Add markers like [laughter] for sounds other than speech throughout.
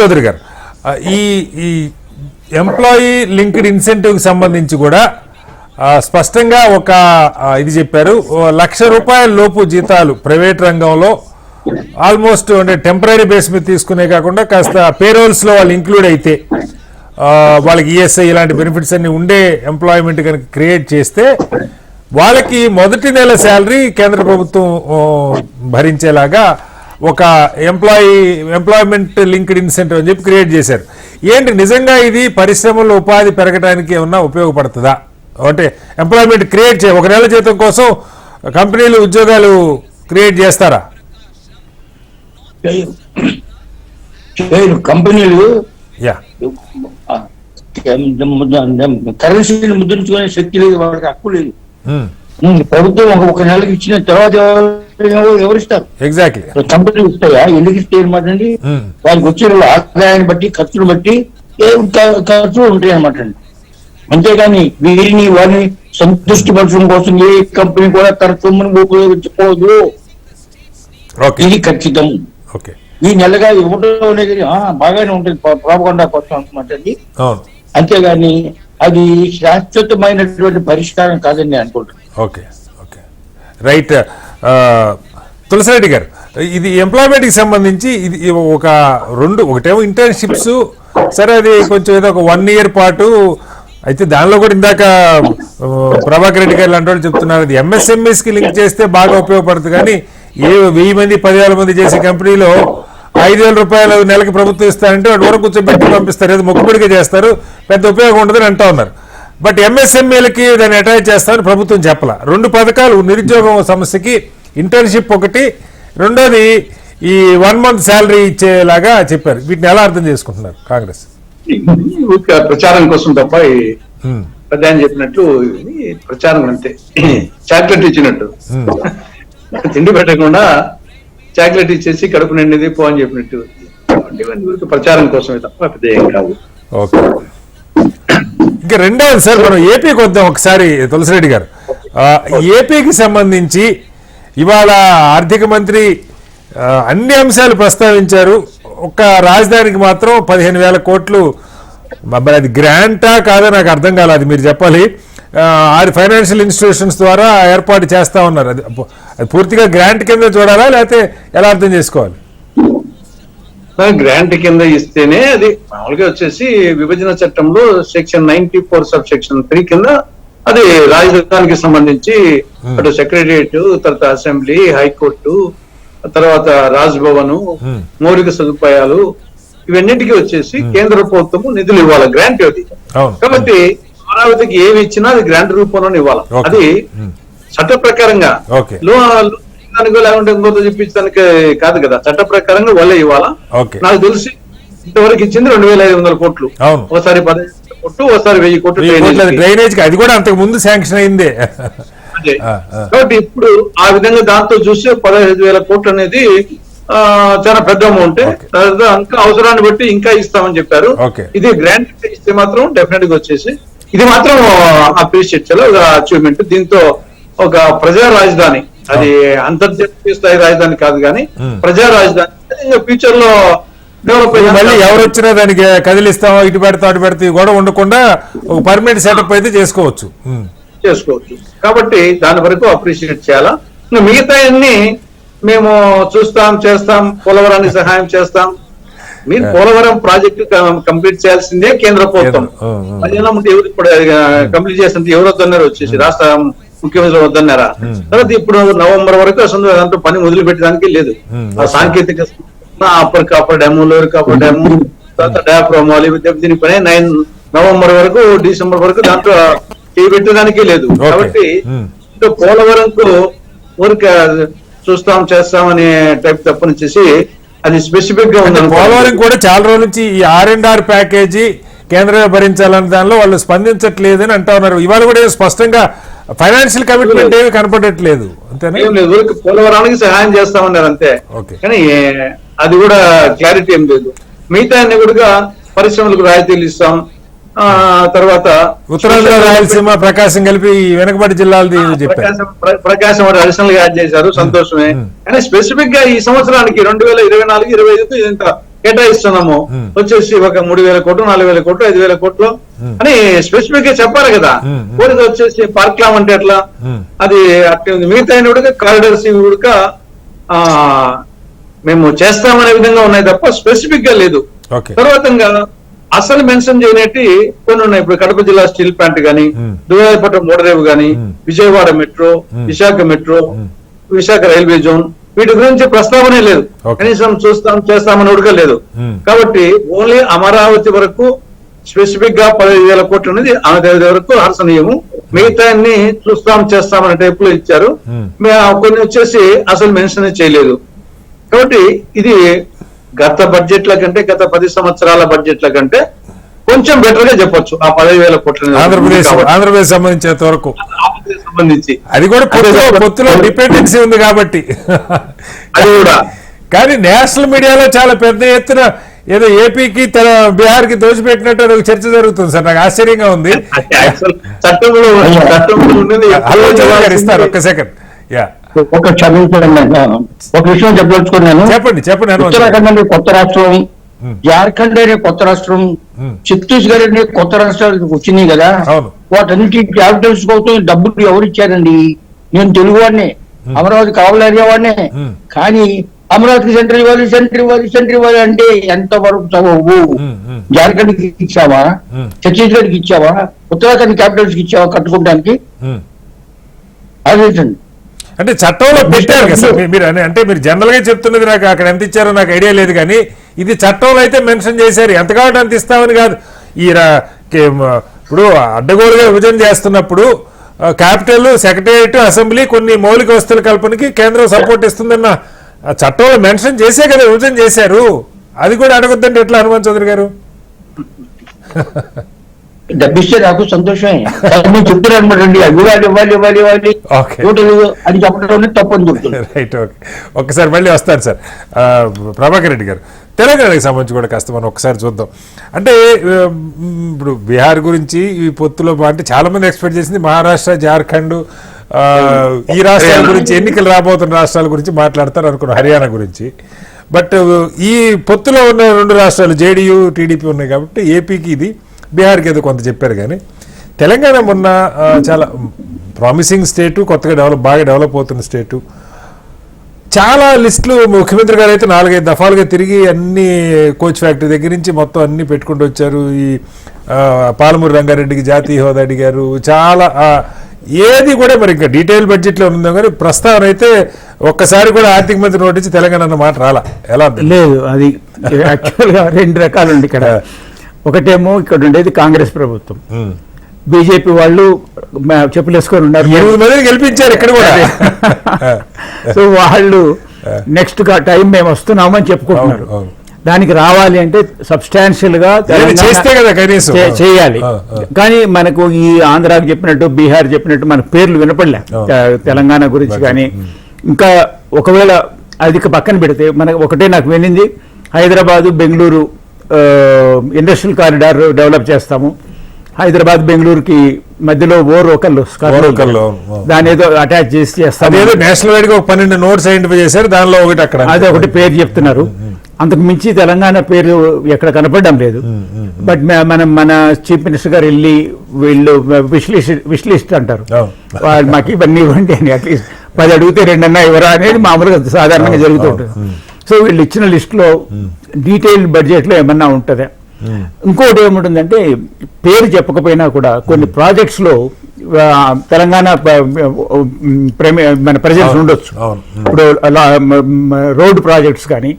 చౌదరి గారు ఈ ఈ ఎంప్లాయీ లింక్డ్ ఇన్సెంటివ్ సంబంధించి కూడా స్పష్టంగా ఒక ఇది చెప్పారు. లక్ష రూపాయల లోపు జీతాలు ప్రైవేట్ రంగంలో ఆల్మోస్ట్ అంటే టెంపరీ బేస్ మీద తీసుకునే కాకుండా కాస్త పేరోల్స్లో వాళ్ళు ఇంక్లూడ్ అయితే వాళ్ళకి ఈఎస్ఐ ఇలాంటి బెనిఫిట్స్ అన్ని ఉండే ఎంప్లాయ్మెంట్ కనుక క్రియేట్ చేస్తే వాళ్ళకి మొదటి నెల శాలరీ కేంద్ర ప్రభుత్వం భరించేలాగా ఒక ఎంప్లాయీ ఎంప్లాయ్మెంట్ లింక్డ్ ఇన్సెంటివ్ అని చెప్పి క్రియేట్ చేశారు. ఏంటి? నిజంగా ఇది పరిశ్రమలో ఉపాధి పెరగడానికి ఏమన్నా ఉపయోగపడుతుందా? అంటే ఎంప్లాయ్మెంట్ క్రియేట్ చే ఒక నెల జీతం కోసం కంపెనీలు ఉద్యోగాలు క్రియేట్ చేస్తారా? కంపెనీలు యా. కరెన్సీని ముద్రించుకునే శక్తి లేదు వాళ్ళకి హక్కు లేదు. ప్రభుత్వం ఒక ఒక నెలకి ఇచ్చిన తర్వాత ఎవరు- ఇస్తారు? ఎగ్జాక్ట్లీ కంపెనీలు ఇస్తాయా? ఎందుకు ఇస్తే అనమాట అండి Hmm. వాళ్ళకి వచ్చిన ఆదాయాన్ని బట్టి ఖర్చులు బట్టి ఏ ఖర్చులు ఉంటాయి అనమాట అండి. అంతేగాని వీరిని వారిని సంతృష్టి పరచడం కోసం ఏ కంపెనీ కూడా తన సొమ్మును ఉపయోగించుకోదు. ఇది ఖచ్చితం. ఓకే ఈ నెలగా ఇవ్వడం అనేది బాగానే ఉంటుంది ప్రాపకుండా కోసం అనమాట అండి. అంతేగాని అది శాశ్వతమైనటువంటి పరిష్కారం కాదని నేను అనుకుంటున్నాను. Okay okay. రైట్ తులసిరెడ్డి గారు ఇది ఎంప్లాయ్మెంట్కి సంబంధించి ఇది ఒక రెండు ఒకటేమో ఇంటర్న్షిప్స్ సరే అది కొంచెం ఏదో ఒక వన్ ఇయర్ పాటు అయితే దానిలో కూడా ఇందాక ప్రభాకర్ రెడ్డి గారు లాంటి వాళ్ళు చెప్తున్నారు అది ఎంఎస్ఎంఎస్కి లింక్ చేస్తే బాగా ఉపయోగపడుతుంది కానీ ఏ వెయ్యి మంది పదివేల మంది చేసే కంపెనీలో ఐదు వేల రూపాయలు నెలకి ప్రభుత్వం ఇస్తారంటే వాడు వరకు కూర్చోబెట్టి పంపిస్తారు ఏదో మొక్కుబడిగా చేస్తారు పెద్ద ఉపయోగం ఉండదని అంటా ఉన్నారు. బట్ ఎంఎస్ఎంఈలకి దాన్ని అటాచ్ చేస్తామని ప్రభుత్వం చెప్పాల. రెండు పథకాలు నిరుద్యోగం సమస్యకి ఇంటర్న్షిప్ ఒకటి రెండోది ఈ వన్ మంత్ శాలరీ ఇచ్చేలాగా చెప్పారు. వీటిని ఎలా అర్థం చేసుకుంటున్నారు కాంగ్రెస్? ప్రచారం కోసం తప్ప ఆయన చెప్పినట్టు ప్రచారం అంతే. చాక్లెట్ ఇచ్చినట్టు. తిండి పెట్టకుండా చాక్లెట్ ఇచ్చేసి కడుపు నిండింది పో అని చెప్పినట్టు. ప్రచారం కోసమే తప్ప పెద్ద ఏం కాదు ఓకే. ఇంకా రెండవది సార్. మనం ఏపీకి వద్దాం ఒకసారి తులసిరెడ్డి గారు. ఏపీకి సంబంధించి ఇవాళ ఆర్థిక మంత్రి అన్ని అంశాలు ప్రస్తావించారు. ఒక్క రాజధానికి మాత్రం పదిహేను వేల కోట్లు. మరి అది గ్రాంటా కాదో నాకు అర్థం కాలేదు అది మీరు చెప్పాలి. ఆరు ఫైనాన్షియల్ ఇన్స్టిట్యూషన్స్ ద్వారా ఏర్పాటు చేస్తా ఉన్నారు. అది పూర్తిగా గ్రాంట్ కింద చూడాలా లేకపోతే ఎలా అర్థం చేసుకోవాలి? గ్రాంట్ కింద ఇస్తేనే అది మామూలుగా వచ్చేసి విభజన చట్టంలో section ninety four sub section three కింద అది రాజధానికి సంబంధించి అటు సెక్రటరియట్ తర్వాత అసెంబ్లీ హైకోర్టు తర్వాత రాజ్భవన్ Hmm. మౌలిక సదుపాయాలు ఇవన్నిటికీ వచ్చేసి కేంద్ర ప్రభుత్వము నిధులు ఇవ్వాలి గ్రాంట్ అది కాబట్టి అమరావతికి ఏమి ఇచ్చినా అది గ్రాంట్ రూపంలోనే ఇవ్వాలి. అది Hmm. చట్ట ప్రకారంగా. లో దానికో లేకుంటే ఇంకోతో చెప్పించడానికి కాదు కదా. చట్ట ప్రకారంగా వాళ్ళే ఇవ్వాలా? నాకు తెలిసి ఇంతవరకు ఇచ్చింది రెండు వేల ఐదు వందల కోట్లు. ఒకసారి పదిహేను కోట్లు ఒకసారి వెయ్యి కోట్లు. డ్రైనేజ్ అది కూడా అంతకు ముందు శాంక్షన్ అయిందే. కాబట్టి ఇప్పుడు ఆ విధంగా దాంతో చూస్తే పదహైదు వేల కోట్లు అనేది ఆ, చాలా పెద్ద అమౌంట్ ఇంకా అవసరాన్ని బట్టి ఇంకా ఇస్తామని చెప్పారు. ఇది గ్రాంట్ ఇస్తే మాత్రం డెఫినెట్గా వచ్చేసి ఇది మాత్రం అప్రిషియేట్ చేయాలి. అచీవ్మెంట్ దీంతో ఒక ప్రజా రాజధాని అది అంతర్జాతీయ స్థాయి రాజధాని కాదు కానీ. ప్రజా రాజధాని. ఫ్యూచర్లో మళ్ళీ ఎవరు వచ్చినా దానికి కదిలిస్తామో ఇటు పెడతాం అటు పెడతాం కూడా ఉండకుండా ఒక పర్మనెంట్ సెటప్ అయితే చేసుకోవచ్చు. చేసుకోవచ్చు. కాబట్టి దాని వరకు అప్రిషియేట్ చేయాలా? మిగతా అన్ని మేము చూస్తాం చేస్తాం పోలవరానికి సహాయం చేస్తాం. మీరు పోలవరం ప్రాజెక్టు కంప్లీట్ చేయాల్సిందే కేంద్ర ప్రభుత్వం. ఎవరు ఇప్పుడు కంప్లీట్ చేస్తుంటే ఎవరు వద్దన్నారు వచ్చేసి రాష్ట్ర ముఖ్యమంత్రి వద్దన్నారా? తర్వాత ఇప్పుడు నవంబర్ వరకు అసలు దాంట్లో పని మొదలు పెట్టడానికి లేదు ఆ సాంకేతిక upper coffer dam lower coffer dam తర్వాత డ్యాప్రోమ్ దీని పని. నైన్ నవంబర్ వరకు డిసెంబర్ వరకు దాంట్లో పెట్టడానికి లేదు. కాబట్టి పోలవరంకు ఊరికే చూస్తాం చేస్తాం అనే టైప్ తప్పనిచ్చేసి అది స్పెసిఫిక్గా ఉంది. పోలవరం కూడా చాలా రోజుల నుంచి ఈ ఆర్ అండ్ ఆర్ ప్యాకేజీ కేంద్రమే భరించాలన్న దానిలో వాళ్ళు స్పందించట్లేదని అంటా ఉన్నారు. ఇవాళ కూడా స్పష్టంగా ఫైనాన్షియల్ కమిట్మెంట్ ఏమి కనపడట్లేదు. లేదు పోలవరానికి సహాయం చేస్తామన్నారు అంతే. కానీ అది కూడా క్లారిటీ ఏం లేదు. మిగతా అన్ని కూడా పరిశ్రమలకు రాయితీలు ఇస్తాం. ఆ తర్వాత ఉత్తరాంధ్ర రాయలసీమ ప్రకాశం కలిపి వెనకబడి జిల్లాలది ప్రకాశం అడిషనల్గా యాడ్ చేశారు సంతోషమే. కానీ స్పెసిఫిక్గా ఈ సంవత్సరానికి రెండు వేల ఇరవై నాలుగు ఇరవై ఐదుకు ఇంత కేటాయిస్తున్నాము వచ్చేసి ఒక మూడు వేల కోట్లు నాలుగు వేల కోట్లు ఐదు వేల కోట్లు అని స్పెసిఫిక్గా చెప్పాలి కదా. కోరిక వచ్చేసి పార్క్లామ్ అంటే ఎట్లా. అది మిగతా కూడా కారిడర్స్ ఇవి కూడా ఆ, మేము చేస్తామనే విధంగా ఉన్నాయి తప్ప స్పెసిఫిక్గా లేదు తర్వాత అసలు మెన్షన్ చేయనట్టు కొన్ని ఉన్నాయి ఇప్పుడు కడప జిల్లా స్టీల్ ప్లాంట్ గానీ మ్మ్. దువాయపట్నం మోడరేవు గానీ. Vijayawada metro. Visakha metro. Visakha railway zone వీటి గురించి ప్రస్తావనే లేదు. కనీసం చూస్తాం చేస్తామని ఉడక లేదు. మ్మ్. కాబట్టి ఓన్లీ అమరావతి వరకు స్పెసిఫిక్గా పదహైదు వేల కోట్లు అనేది అమరావతి వరకు హర్షణీయము. మిగతా చూస్తాం చేస్తాం అనే టైప్లో ఇచ్చారు కొన్ని వచ్చేసి అసలు మెన్షన్ చేయలేదు. కాబట్టి ఇది గత బడ్జెట్ల కంటే గత పది సంవత్సరాల బడ్జెట్ల కంటే కొంచెం బెటర్గా చెప్పొచ్చు. ఆ పదహైదు వేల కోట్ల ఆంధ్రప్రదేశ్ ఆంధ్రప్రదేశ్ సంబంధించినంత వరకు. ఆంధ్రప్రదేశ్ సంబంధించి. అది కూడా పొత్తులో డిపెండెన్సీ ఉంది కాబట్టి. అది కూడా. కానీ నేషనల్ మీడియాలో చాలా పెద్ద ఎత్తున ఏదో ఏపీకి తన బీహార్కి దోచిపెట్టినట్టు అది ఒక చర్చ జరుగుతుంది సార్. నాకు ఆశ్చర్యంగా ఉంది. ఇస్తారు ఒక్క సెకండ్ యా. ఒక క్షమించండి. ఒక విషయం చెప్పదలుచుకున్నాను. చెప్పండి చెప్పండి. ఉత్తరాఖండ్ కొత్త రాష్ట్రం. జార్ఖండ్ అనే కొత్త రాష్ట్రం. ఛత్తీస్గఢ్ అనే కొత్త రాష్ట్రాలు వచ్చినాయి కదా. వాటన్నిటి క్యాపిటల్స్ కోసం డబ్బులు ఎవరు ఇచ్చారండి నేను తెలుగు వాడినే అమరావతి కావాలనే వాడినే. కానీ అమరావతికి సెంటర్ ఇవ్వాలి సెంటర్ ఇవ్వాలి సెంటర్ ఇవ్వాలి అంటే ఎంత వరకు hmm. జార్ఖండ్కి ఇచ్చావా. ఛత్తీస్గఢ్కి ఇచ్చావా ఉత్తరాఖండ్ క్యాపిటల్స్కి ఇచ్చావా కట్టుకోవడానికి. ఆలోచించండి అంటే చట్టంలో పెట్టారు కదా మీరు అంటే మీరు జనరల్గా చెప్తున్నది నాకు అక్కడ ఎంత ఇచ్చారో నాకు ఐడియా లేదు కానీ ఇది చట్టంలో అయితే మెన్షన్ చేశారు. ఎంత కావాలంటే అంత ఇస్తామని కాదు. ఈ ఇప్పుడు అడ్డగోలుగా విభజన చేస్తున్నప్పుడు క్యాపిటల్ సెక్రటేరియట్ అసెంబ్లీ కొన్ని మౌలిక వస్తువుల కల్పనకి కేంద్రం సపోర్ట్ ఇస్తుందన్న చట్టంలో మెన్షన్ చేసే కదా విభజన చేశారు. అది కూడా అడగొద్దండి ఎట్లా హనుమంత్ చౌదరి గారు? డబ్బిస్తే నాకు సంతోషమే. చెప్తున్నాను అనమాట అండి ఇవ్వాలి ఇవ్వాలి ఇవ్వాలి అని చెప్పడం రైట్ ఓకే ఒక్కసారి మళ్ళీ వస్తారు సార్. ఆ, ప్రభాకర్ రెడ్డి గారు. తెలంగాణకి సంబంధించి కూడా కాస్త మనం ఒకసారి చూద్దాం. అంటే ఇప్పుడు బీహార్ గురించి ఈ పొత్తులో అంటే చాలా మంది ఎక్స్పెక్ట్ చేసింది మహారాష్ట్ర జార్ఖండ్ ఈ రాష్ట్రాల గురించి ఎన్నికలు రాబోతున్న రాష్ట్రాల గురించి మాట్లాడతారు అనుకున్నాం హర్యానా గురించి. బట్ ఈ పొత్తులో ఉన్న రెండు రాష్ట్రాలు జేడీయూ టీడీపీ ఉన్నాయి కాబట్టి ఏపీకి ఇది బీహార్కి ఏదో కొంత చెప్పారు కానీ తెలంగాణ మొన్న చాలా ప్రామిసింగ్ స్టేటు కొత్తగా డెవలప్ బాగా డెవలప్ అవుతున్న స్టేటు చాలా లిస్టులు ముఖ్యమంత్రి గారు అయితే నాలుగైదు దఫాలుగా తిరిగి అన్ని కోచ్ ఫ్యాక్టరీ దగ్గర నుంచి మొత్తం అన్ని పెట్టుకుంటూ వచ్చారు. ఈ పాలమూరు రంగారెడ్డికి జాతీయ హోదా అడిగారు. చాలా ఏది కూడా మరి ఇంకా డీటెయిల్ బడ్జెట్లో ఉందో కానీ ప్రస్తావన అయితే ఒక్కసారి కూడా ఆర్థిక మంత్రి నోటించి తెలంగాణ అన్న మాట రాలా. ఎలా? లేదు అది యాక్చువల్గా రెండు రకాలు ఉంది ఇక్కడ ఒకటేమో ఇక్కడ ఉండేది కాంగ్రెస్ ప్రభుత్వం. బీజేపీ వాళ్ళు చెప్పులు వేసుకొని ఉన్నారు. గెలిపించారు ఇక్కడ కూడా. సో వాళ్ళు నెక్స్ట్ టైం మేము వస్తున్నామని చెప్పుకుంటున్నారు. దానికి రావాలి అంటే సబ్స్టాన్షియల్గా చేయాలి. కానీ మనకు ఈ ఆంధ్రాకి చెప్పినట్టు బీహార్ చెప్పినట్టు మన పేర్లు వినపడలే. తెలంగాణ గురించి కానీ. ఇంకా ఒకవేళ అది పక్కన పెడితే మనకు ఒకటే నాకు వినింది. Hyderabad Bengaluru industrial corridor develop చేస్తాము. హైదరాబాద్ బెంగళూరుకి మధ్యలో ఓ రోకల్ ఓరకల్లు, అవును, అవును. దాని ఏదో అటాచ్ చేసి అదేదో నేషనల్ వైడ్గా ఒక పన్నెండు నోట్స్ ఐడెంటిఫై చేశారు దానిలో ఒకటి అక్కడ అది ఒకటి పేరు చెప్తున్నారు. అంతకు మించి తెలంగాణ పేరు ఎక్కడ కనపడడం లేదు. బట్ మనం మన చీఫ్ మినిస్టర్ గారు వెళ్ళి వీళ్ళు విష్ లిస్ట్ అంటారు. వాళ్ళు మాకు ఇవన్నీ ఇవ్వండి అని అట్లీస్ట్ పది అడిగితే రెండన్నా ఇవ్వరా అనేది మామూలుగా సాధారణంగా జరుగుతుంటుంది సో వీళ్ళు ఇచ్చిన లిస్ట్లో డీటెయిల్ బడ్జెట్లో ఏమన్నా ఉంటుందా? ఇంకోటి ఏముంటుందంటే పేరు చెప్పకపోయినా కూడా కొన్ని ప్రాజెక్ట్స్లో ఆ, తెలంగాణ మన ప్రజెన్స్ ఉండొచ్చు. ఇప్పుడు రోడ్ ప్రాజెక్ట్స్ కానీ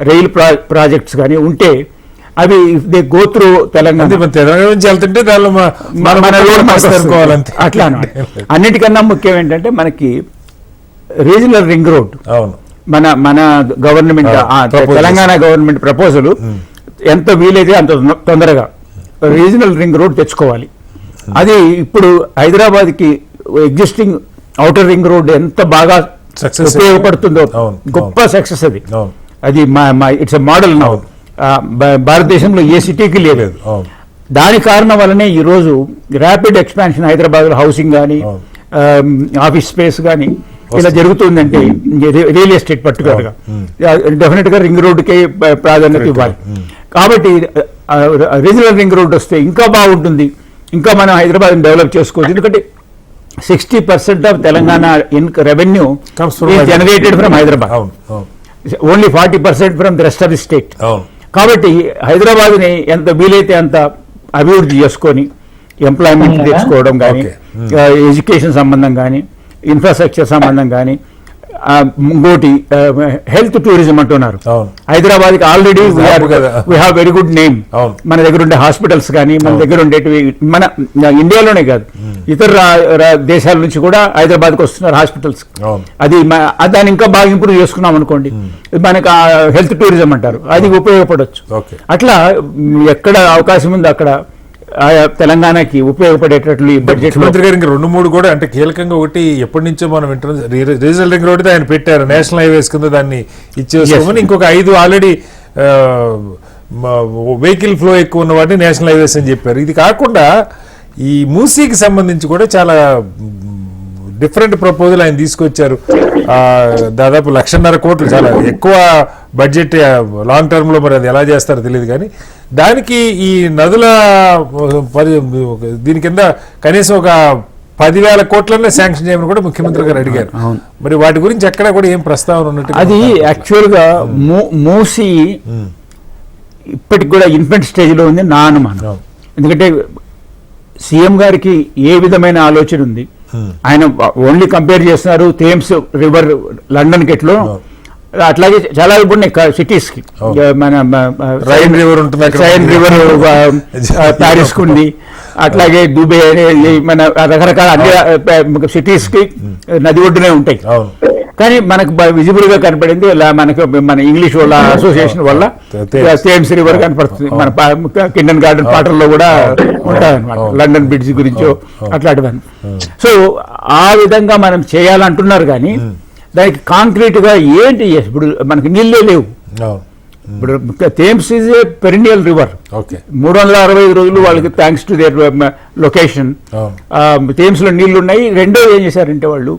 రైల్ ప్రా- ప్రాజెక్ట్స్ కానీ ఉంటే అవి they go through Telangana. Telangana నుంచి వెళ్తుంటే దానిలో. అట్లా. అన్నిటికన్నా ముఖ్యం ఏంటంటే మనకి రీజనల్ రింగ్ రోడ్ మన మన గవర్నమెంట్. తెలంగాణ గవర్నమెంట్ ప్రపోజల్ ఎంత వీలైతే అంత తొంద- తొందరగా రీజనల్ రింగ్ రోడ్ తెచ్చుకోవాలి. అది ఇప్పుడు హైదరాబాద్కి ఎగ్జిస్టింగ్ అవుటర్ రింగ్ రోడ్ ఎంత బాగా Success. ఉపయోగపడుతుందో గొప్ప సక్సెస్ అది. అది మా ఇట్స్ మోడల్ నౌ. భారతదేశంలో ఏ సిటీకి లేదు. దాని కారణం వల్లనే ఈరోజు ర్యాపిడ్ ఎక్స్పాన్షన్ హైదరాబాద్లో హౌసింగ్ కానీ. ఆఫీస్ స్పేస్ కానీ ఇలా జరుగుతుందంటే రియల్ ఎస్టేట్ పర్టికులర్గా. డెఫినెట్గా రింగ్ రోడ్డుకే ప- ప్రాధాన్యత ఇవ్వాలి. కాబట్టి రీజనల్ రింగ్ రోడ్ వస్తే ఇంకా బాగుంటుంది ఇంకా మనం హైదరాబాద్ డెవలప్ చేసుకోవచ్చు ఎందుకంటే sixty percent of Telangana in revenue. Generated from Hyderabad only forty percent from the rest of the state కాబట్టి హైదరాబాద్ని ఎంత వీలైతే అంత అభివృద్ధి చేసుకొని ఎంప్లాయ్మెంట్? తెచ్చుకోవడం కానీ. ఎడ్యుకేషన్ సంబంధం కానీ ఇన్ఫ్రాస్ట్రక్చర్ సంబంధం కానీ ఇంకోటి హెల్త్ టూరిజం అంటున్నారు. హైదరాబాద్కి already. We have very good name. మన దగ్గర ఉండే హాస్పిటల్స్ కానీ మన దగ్గర ఉండేటివి మన ఇండియాలోనే కాదు. ఇతర దేశాల నుంచి కూడా హైదరాబాద్కి వస్తున్నారు హాస్పిటల్స్. అది దాన్ని ఇంకా బాగా ఇంప్రూవ్ చేసుకున్నాం అనుకోండి. మనకి హెల్త్ టూరిజం అంటారు. అది ఉపయోగపడవచ్చు అట్లా ఎక్కడ అవకాశం ఉంది అక్కడ తెలంగాణకి ఉపయోగపడేటట్లు ఈ బడ్జెట్ ముఖ్యమంత్రి గారు ఇంకా రెండు మూడు కూడా అంటే కీలకంగా ఒకటి ఎప్పటి నుంచో మనం వింటున్నాం. రీ- రీజనల్ రింగ్ రోడ్ ఆయన పెట్టారు. నేషనల్ హైవేస్ కింద దాన్ని ఇచ్చేసుకోమని ఇంకొక ఐదు ఆల్రెడీ వెహికల్ ఫ్లో ఎక్కువ ఉన్న వాటిని నేషనల్ హైవేస్ అని చెప్పారు. ఇది కాకుండా ఈ మూసీకి సంబంధించి కూడా చాలా డిఫరెంట్ ప్రపోజల్ ఆయన తీసుకొచ్చారు. దాదాపు లక్షన్నర కోట్లు చాలా ఎక్కువ బడ్జెట్ లాంగ్ టర్మ్లో మరి అది ఎలా చేస్తారో తెలియదు కానీ దానికి ఈ నదుల దీని కింద కనీసం ఒక పదివేల కోట్లనే శాంక్షన్ చేయమని కూడా ముఖ్యమంత్రి గారు అడిగారు. మరి వాటి గురించి ఎక్కడ కూడా ఏం ప్రస్తావన ఉన్నట్టు అది యాక్చువల్గా మూసి ఇప్పటికి కూడా ఇన్ఫెంట్ స్టేజ్లో ఉంది నా అనుమానం. ఎందుకంటే సీఎం గారికి ఏ విధమైన ఆలోచన ఉంది? ఆయన ఓన్లీ కంపేర్ చేస్తున్నారు థేమ్స్ రివర్ లండన్ కెట్లో అట్లాగే చాలా ఇప్పుడు సిటీస్కి. మన రైన్ రివర్ ఉంటుంది. రైన్ రివర్ ప్యారిస్కు ఉంది అట్లాగే దుబాయ్ అనేది మన రకరకాల అన్ని సిటీస్కి నది ఒడ్డునే ఉంటాయి. కానీ మనకు విజిబుల్గా కనపడింది ఇలా మనకు మన ఇంగ్లీష్ వాళ్ళ అసోసియేషన్ వల్ల Thames. థేమ్స్ రివర్ కనపడుతుంది. మన కిండన్ గార్డెన్ పాటల్లో కూడా ఉంటాయి అనమాట అవును. లండన్ బ్రిడ్జ్ గురించో అట్లాంటివన్నీ. సో ఆ విధంగా మనం చేయాలంటున్నారు కానీ దానికి కాంక్రీట్గా ఏంటి? ఇప్పుడు మనకి నీళ్ళే లేవు. ఇప్పుడు Thames is a perennial river okay. మూడు వందల అరవై ఐదు రోజులు వాళ్ళకి థ్యాంక్స్ టు దేర్ లొకేషన్ థేమ్స్లో నీళ్ళు ఉన్నాయి రెండో ఏం చేశారంటే వాళ్ళు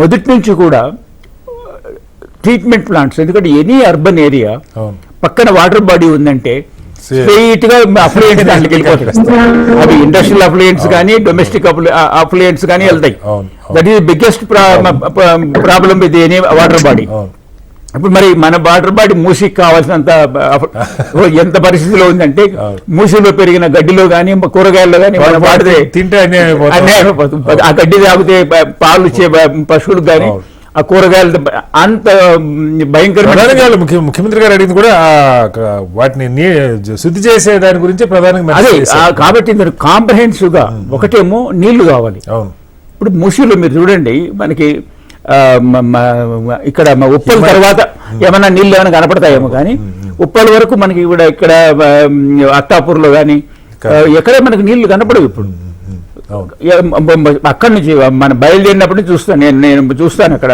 మొదటి నుంచి కూడా ట్రీట్మెంట్ ప్లాంట్స్ ఎందుకంటే ఎనీ అర్బన్ ఏరియా పక్కన వాటర్ బాడీ ఉందంటే. స్ట్రైట్గా అఫ్లుయెంట్స్ దాంట్లోకి వెళ్ళిపోతాయి అవి ఇండస్ట్రియల్ అఫ్లుయెంట్స్ కానీ డొమెస్టిక్ అఫ్లుయెంట్స్ కానీ వెళ్తాయి. That is biggest problem with any water body ఇప్పుడు మరి మన వాటర్ బాడీ మూసికి కావాల్సినంత [laughs] ఎంత పరిస్థితిలో ఉందంటే. మూసిలో పెరిగిన గడ్డిలో కానీ కూరగాయల్లో కానీ మనం వాడితే తింటే అన్యాయం అయిపోతుంది. ఆ గడ్డి తాగితే పాలు ఇచ్చే పశువులకు కానీ. ఆ కూరగాయలు అంత భయంకరమైన ముఖ్యమంత్రి గారు అడిగింది కూడా వాటిని శుద్ధి చేసే దాని గురించి ప్రధానంగా అదే. కాబట్టి మీరు కాంప్రహెన్సివ్గా ఒకటేమో నీళ్ళు కావాలి. అవును. ఇప్పుడు మూసీలో మీరు చూడండి మనకి ఇక్కడ ఉప్పల్ తర్వాత ఏమైనా నీళ్ళు ఏమైనా కనపడతాయేమో కానీ ఉప్పల్ వరకు మనకి ఇక్కడ ఇక్కడ అత్తాపూర్లో కానీ ఎక్కడే మనకి నీళ్ళు కనపడవు ఇప్పుడు. అక్కడి నుంచి మన బయలుదేరినప్పటి నుంచి చూస్తాను నేను నేను చూస్తాను అక్కడ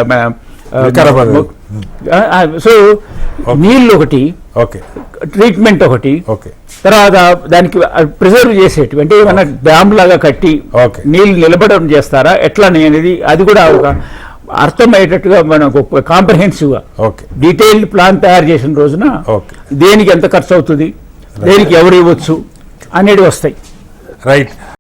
సో నీళ్ళు ఒకటి ఓకే. ట్రీట్మెంట్ ఒకటి ఓకే. తర్వాత దానికి ప్రిజర్వ్ చేసేటివి అంటే ఏమన్నా డ్యామ్ లాగా కట్టి. నీళ్ళు నిలబడడం చేస్తారా? ఎట్లా అనేది అది కూడా ఒక అర్థమయ్యేటట్టుగా మనకు కాంప్రహెన్సివ్గా ఓకే. డీటెయిల్డ్ ప్లాన్ తయారు చేసిన రోజున ఓకే. దేనికి ఎంత ఖర్చు అవుతుంది దేనికి ఎవరు ఇవ్వచ్చు అనేవి వస్తాయి. రైట్